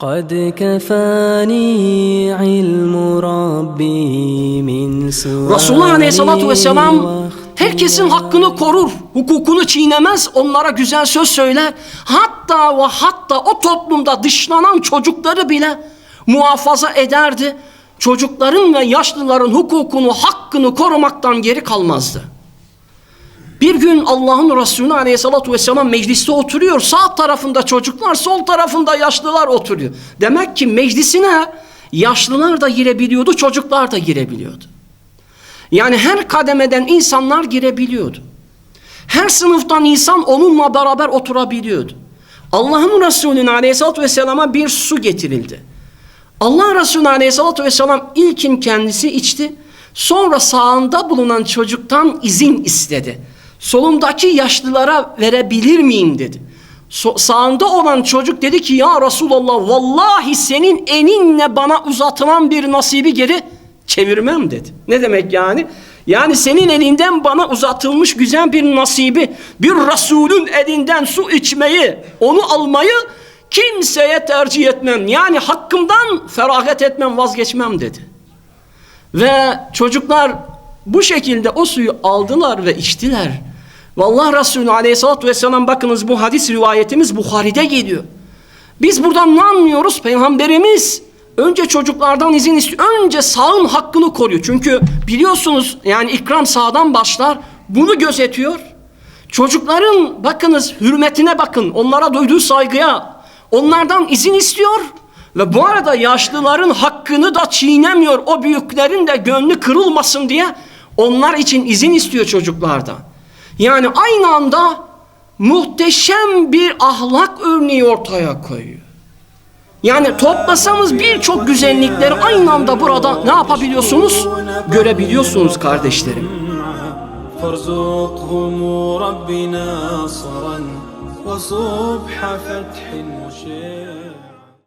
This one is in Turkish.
قد كفاني علم ربي من سؤال Resulullah Aleyhisselatü Vesselam herkesin hakkını korur, hukukunu çiğnemez, onlara güzel söz söyler. Hatta ve hatta o toplumda dışlanan çocukları bile muhafaza ederdi. Çocukların ve yaşlıların hukukunu, hakkını korumaktan geri kalmazdı. Bir gün Allah'ın Resulü Aleyhisselatü Vesselam mecliste oturuyor. Sağ tarafında çocuklar, sol tarafında yaşlılar oturuyor. Demek ki meclisine yaşlılar da girebiliyordu, çocuklar da girebiliyordu. Yani her kademeden insanlar girebiliyordu. Her sınıftan insan onunla beraber oturabiliyordu. Allah'ın Resulü'nün aleyhissalatü vesselama bir su getirildi. Allah Resulü aleyhissalatü vesselam ilkin kendisi içti. Sonra sağında bulunan çocuktan izin istedi. Solundaki yaşlılara verebilir miyim dedi. So sağında olan çocuk dedi ki ya Resulallah vallahi senin eninle bana uzatılan bir nasibi geri çevirmem dedi. Ne demek yani? Yani senin elinden bana uzatılmış güzel bir nasibi, bir Resulün elinden su içmeyi, onu almayı kimseye tercih etmem. Yani hakkımdan feragat etmem, vazgeçmem dedi. Ve çocuklar bu şekilde o suyu aldılar ve içtiler. Ve Allah Resulü aleyhissalatü vesselam bakınız bu hadis rivayetimiz Bukhari'de geliyor. Biz buradan ne anlıyoruz? Peygamberimiz önce çocuklardan izin istiyor. Önce sağın hakkını koruyor. Çünkü biliyorsunuz yani ikram sağdan başlar. Bunu gözetiyor. Çocukların bakınız hürmetine bakın. Onlara duyduğu saygıya. Onlardan izin istiyor. Ve bu arada yaşlıların hakkını da çiğnemiyor. O büyüklerin de gönlü kırılmasın diye onlar için izin istiyor çocuklardan. Yani aynı anda muhteşem bir ahlak örneği ortaya koyuyor. Yani toplasanız birçok güzellikleri aynı anda burada ne yapabiliyorsunuz? Görebiliyorsunuz kardeşlerim. فارزقهم ربي ناصرا وصبح فتح مشير